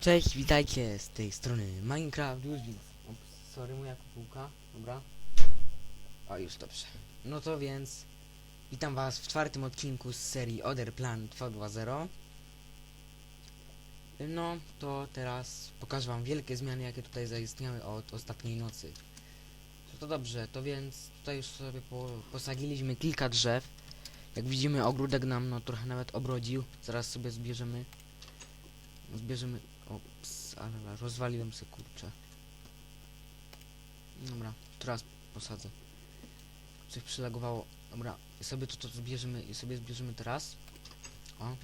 Cześć, witajcie z tej strony Minecraft. Ups, sorry, moja kukułka, dobra. O, już dobrze. No to więc witam was w czwartym odcinku z serii Other Planet 2.2.0. No, to teraz pokażę wam wielkie zmiany, jakie tutaj zaistniały od ostatniej nocy. No to dobrze, to więc tutaj już sobie po, posadziliśmy kilka drzew. Jak widzimy, ogródek nam no trochę nawet obrodził. Zaraz sobie zbierzemy. Zbierzemy Ops, ale rozwaliłem se kurczę. Dobra, teraz posadzę. Coś przylagowało. Dobra, i sobie to, to zbierzemy i sobie zbierzemy teraz. O.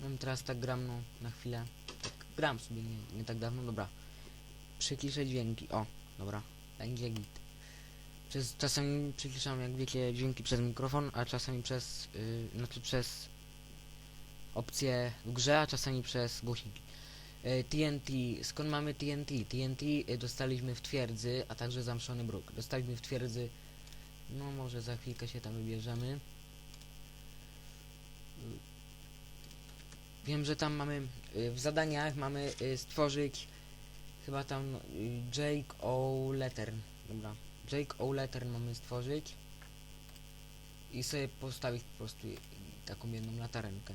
No teraz tak gram no na chwilę. Tak gram sobie nie, nie tak dawno, dobra. Przyciszę dźwięki. O, dobra. Będzie git. Przez, czasami przyciszam, jak wiecie, dźwięki przez mikrofon, a czasami przez, yy, znaczy przez opcje w grze, a czasami przez głośniki. E, TNT, skąd mamy TNT? TNT e, dostaliśmy w twierdzy, a także zamszony bruk. Dostaliśmy w twierdzy, no może za chwilkę się tam wybierzemy. Wiem, że tam mamy, e, w zadaniach mamy e, stworzyć chyba tam Jake O'Lettern, dobra. Jake O'Lettern mamy stworzyć i sobie postawić po prostu taką jedną latarenkę.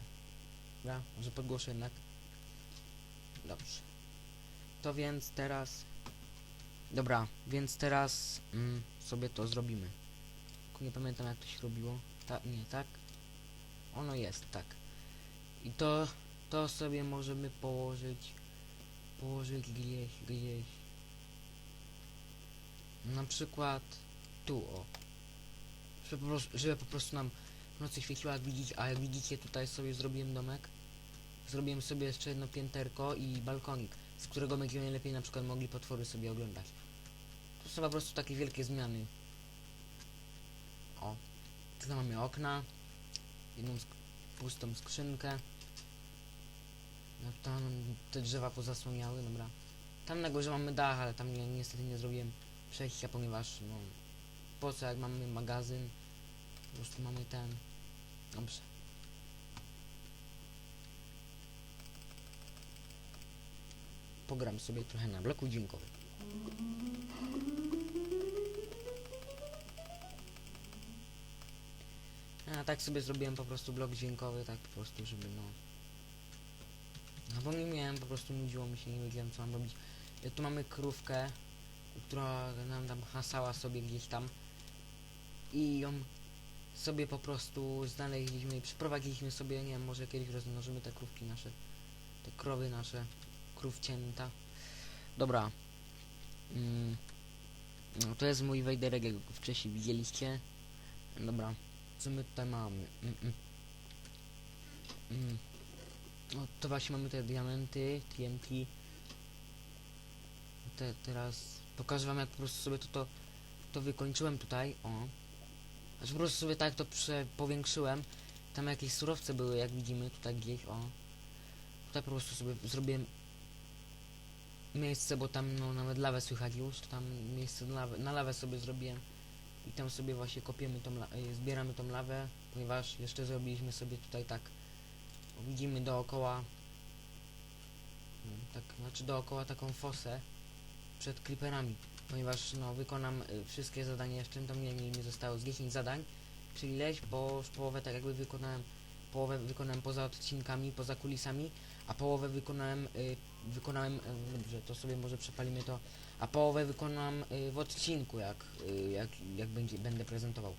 Dobra, może podgłoszę jednak. Dobrze. To więc teraz... Dobra, więc teraz mm, sobie to zrobimy. Nie pamiętam jak to się robiło. Ta, nie, tak? Ono jest, tak. I to, to sobie możemy położyć, położyć gdzieś, gdzieś. Na przykład tu, o. Żeby po prostu, żeby po prostu nam w nocy świeciła, jak widzicie, a jak widzicie tutaj sobie zrobiłem domek. Zrobiłem sobie jeszcze jedno pięterko i balkonik, z którego będziemy lepiej na przykład mogli potwory sobie oglądać. To są po prostu takie wielkie zmiany. O, tutaj mamy okna, jedną sk pustą skrzynkę. No tam te drzewa pozasłaniały, dobra. Tam na górze mamy dach, ale tam nie, niestety nie zrobiłem przejścia, ponieważ no po co jak mamy magazyn, po prostu mamy ten. Dobrze. Pogram sobie trochę na bloku dźwiękowym. A tak sobie zrobiłem po prostu blok dźwiękowy, tak po prostu, żeby no... No bo nie miałem, po prostu nudziło mi się, nie wiedziałem co mam robić. Tu mamy krówkę, która nam tam hasała sobie gdzieś tam. I ją sobie po prostu znaleźliśmy i przyprowadziliśmy sobie, nie wiem, może kiedyś rozmnożymy te krówki nasze, te krowy nasze krów cięta. Dobra. Mm. No, to jest mój wejderek, jak go wcześniej widzieliście. Dobra. Co my tutaj mamy? Mm, mm. Mm. No, to właśnie mamy te diamenty, TNT. Te, teraz pokażę wam, jak po prostu sobie to, to, to wykończyłem tutaj. O. Znaczy po prostu sobie tak to powiększyłem. Tam jakieś surowce były, jak widzimy, tutaj gdzieś, o. Tutaj po prostu sobie zrobiłem miejsce, bo tam no nawet lawę słychać już, tam miejsce na lawę, na lawę sobie zrobiłem. I tam sobie właśnie kopiemy tą, y, zbieramy tą lawę, ponieważ jeszcze zrobiliśmy sobie tutaj tak, widzimy dookoła, no, tak, znaczy dookoła taką fosę przed creeperami, ponieważ no wykonam y, wszystkie zadania jeszcze, tam nie, nie, nie zostało z 10 zadań, czyli leś, bo już połowę tak jakby wykonałem, połowę wykonałem poza odcinkami, poza kulisami, a połowę wykonałem, y, wykonałem, y, dobrze, to sobie może przepalimy to, a połowę wykonam y, w odcinku, jak, y, jak, jak będzie, będę prezentował.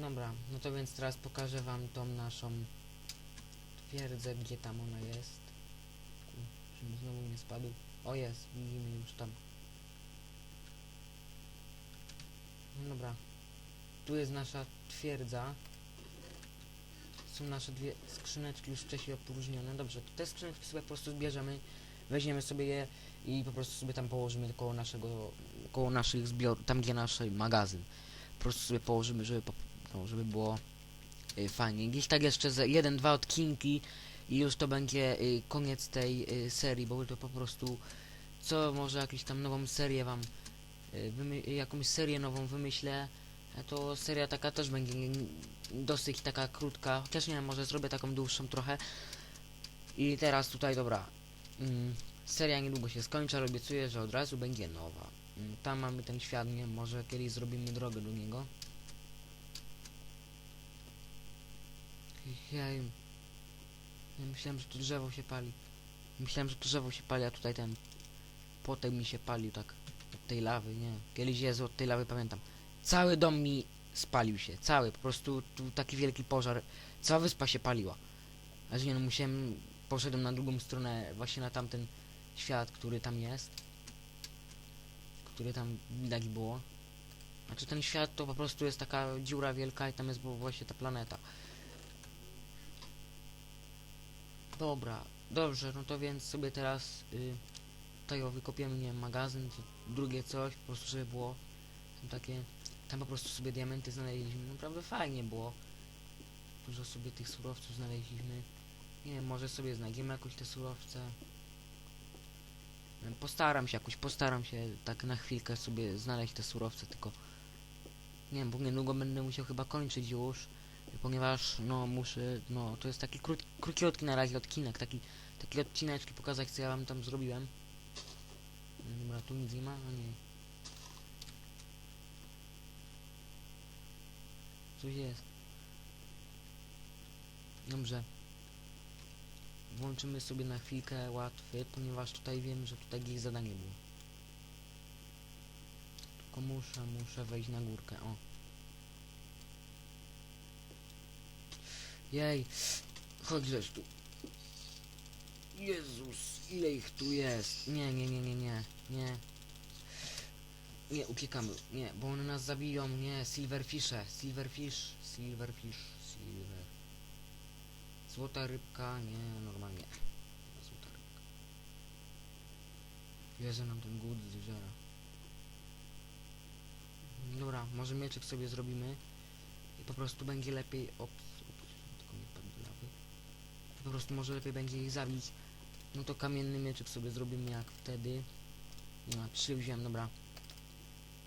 Dobra, no to więc teraz pokażę wam tą naszą twierdzę, gdzie tam ona jest. Ku, Żeby znowu nie spadł. O jest, widzimy już tam. No dobra. Tu jest nasza twierdza są nasze dwie skrzyneczki już wcześniej opróżnione. Dobrze, te skrzyneczki sobie po prostu zbierzemy, weźmiemy sobie je i po prostu sobie tam położymy koło naszego, koło naszych zbiorów, tam gdzie nasz magazyn. Po prostu sobie położymy, żeby, no, żeby było y, fajnie. Gdzieś tak jeszcze ze jeden, dwa odcinki i już to będzie y, koniec tej y, serii, bo to po prostu co może jakąś tam nową serię wam y, jakąś serię nową wymyślę to seria taka też będzie dosyć taka krótka, chociaż nie wiem, może zrobię taką dłuższą trochę. I teraz tutaj, dobra, Mm, seria niedługo się skończy, ale obiecuję, że od razu będzie nowa. Mm, tam mamy ten świat, nie? Może kiedyś zrobimy drogę do niego. Jej. Ja myślałem, że tu drzewo się pali. Myślałem, że tu drzewo się pali, a tutaj ten potem mi się palił tak od tej lawy, nie. Kiedyś Jezu od tej lawy pamiętam. Cały dom mi spalił się, cały, po prostu tu taki wielki pożar. Cała wyspa się paliła. Aż nie no, musiałem, poszedłem na drugą stronę, właśnie na tamten świat, który tam jest. Który tam widać było. Znaczy ten świat to po prostu jest taka dziura wielka i tam jest właśnie ta planeta. Dobra, dobrze, no to więc sobie teraz y, tutaj wykopiemy, nie magazyn, drugie coś, po prostu żeby było takie, tam po prostu sobie diamenty znaleźliśmy, naprawdę fajnie było. Dużo sobie tych surowców znaleźliśmy. Nie wiem, może sobie znajdziemy jakoś te surowce. Postaram się jakoś, postaram się tak na chwilkę sobie znaleźć te surowce, tylko nie wiem, bo niedługo będę musiał chyba kończyć już, ponieważ no muszę, no to jest taki krót, króciutki na razie odcinek, taki, taki odcineczki pokazać co ja wam tam zrobiłem. Dobra, tu nic nie ma, a nie. Coś jest. Dobrze. Włączymy sobie na chwilkę łatwy, ponieważ tutaj wiem, że tutaj gdzieś zadanie było. Tylko muszę, muszę wejść na górkę, o. Jej, chodź tu. Jezus, ile ich tu jest. Nie, nie, nie, nie, nie, nie. Nie, uciekamy, nie, bo one nas zabiją, nie, silverfishe, silverfish, silverfish, silver. Złota rybka, nie, normalnie. Złota rybka. Jezu, nam ten głód zżera. Dobra, może mieczek sobie zrobimy i po prostu będzie lepiej ops, ops, tylko nie wpadł do lawy. Po prostu może lepiej będzie ich zabić. No to kamienny mieczek sobie zrobimy jak wtedy. No, trzy wziąłem, dobra.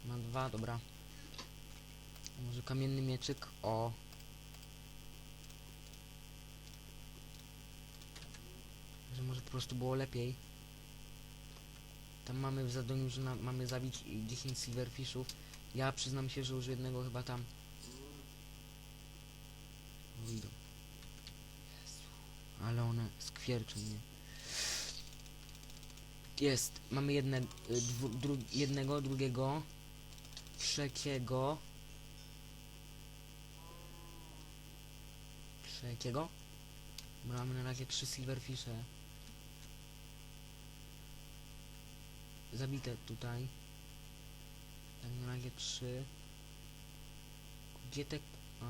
Mam dwa, dobra. Może kamienny mieczyk, o. Że może po prostu było lepiej. Tam mamy w zadaniu, że na, mamy zabić i 10 silverfishów. Ja przyznam się, że już jednego chyba tam. Jezu. Ale one skwierczą mnie. Jest. Mamy jedne, y, dwu, dru, jednego, drugiego, trzeciego. Trzeciego. Mamy na razie trzy silverfishe. Zabite tutaj. Tak na razie trzy. Gdzie te... A,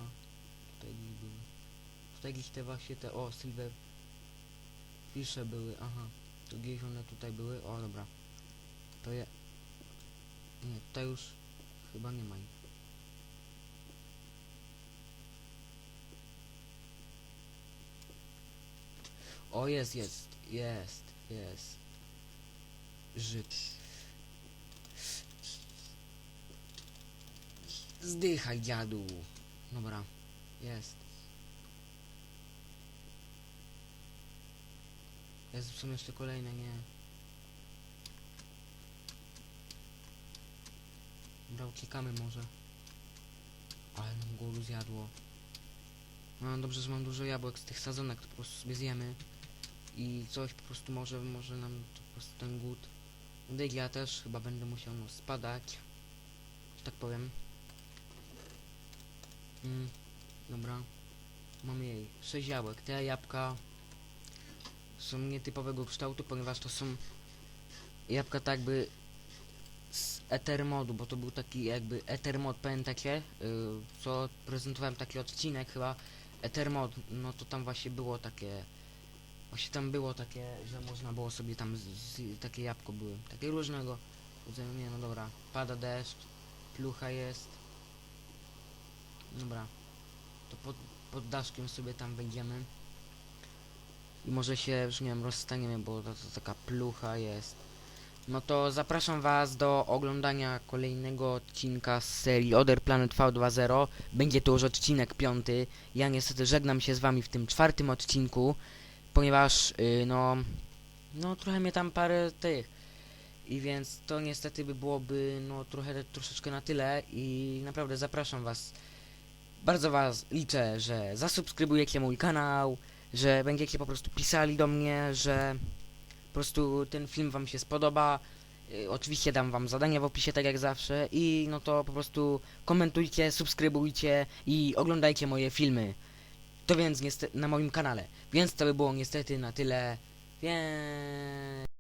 tutaj gdzieś były. Tutaj gdzieś te właśnie te... O, silver... Fisze były, aha. To gdzieś one tutaj były. O, dobra. To je... Nie, tutaj już chyba nie ma ich. O, jest, jest, jest, jest. Żyd. Zdychaj, dziadu. Dobra, jest. Jest, są jeszcze kolejne, nie. Dobra, uciekamy może. Ale nam głodu zjadło. No dobrze, że mam dużo jabłek z tych sadzonek, to po prostu sobie zjemy. I coś po prostu może, może nam po prostu ten głód. Dyg ja też chyba będę musiał no, spadać. Że tak powiem. Mm, dobra. Mamy jej 6 jabłek. Te jabłka są nietypowego kształtu, ponieważ to są jabłka tak z Ether modu, bo to był taki jakby Ether mod, pamiętacie? Yy, co prezentowałem taki odcinek chyba Ether mod, no to tam właśnie było takie właśnie tam było takie, że można było sobie tam z, z, takie jabłko były, takie różnego rodzaju, nie no dobra, pada deszcz, plucha jest, dobra, to pod, pod daszkiem sobie tam wejdziemy i może się już nie wiem, rozstaniemy, bo to, to taka plucha jest. No to zapraszam was do oglądania kolejnego odcinka z serii Other Planet V2.0. Będzie to już odcinek piąty. Ja niestety żegnam się z wami w tym czwartym odcinku, ponieważ yy, no no trochę mnie tam parę tych. I więc to niestety by byłoby, no trochę, troszeczkę na tyle i naprawdę zapraszam was. Bardzo was liczę, że zasubskrybujecie mój kanał, że będziecie po prostu pisali do mnie, że po prostu ten film wam się spodoba. Y, Oczywiście dam wam zadania w opisie, tak jak zawsze. I no to po prostu komentujcie, subskrybujcie i oglądajcie moje filmy. To więc niestety na moim kanale. Więc to by było niestety na tyle. Więc...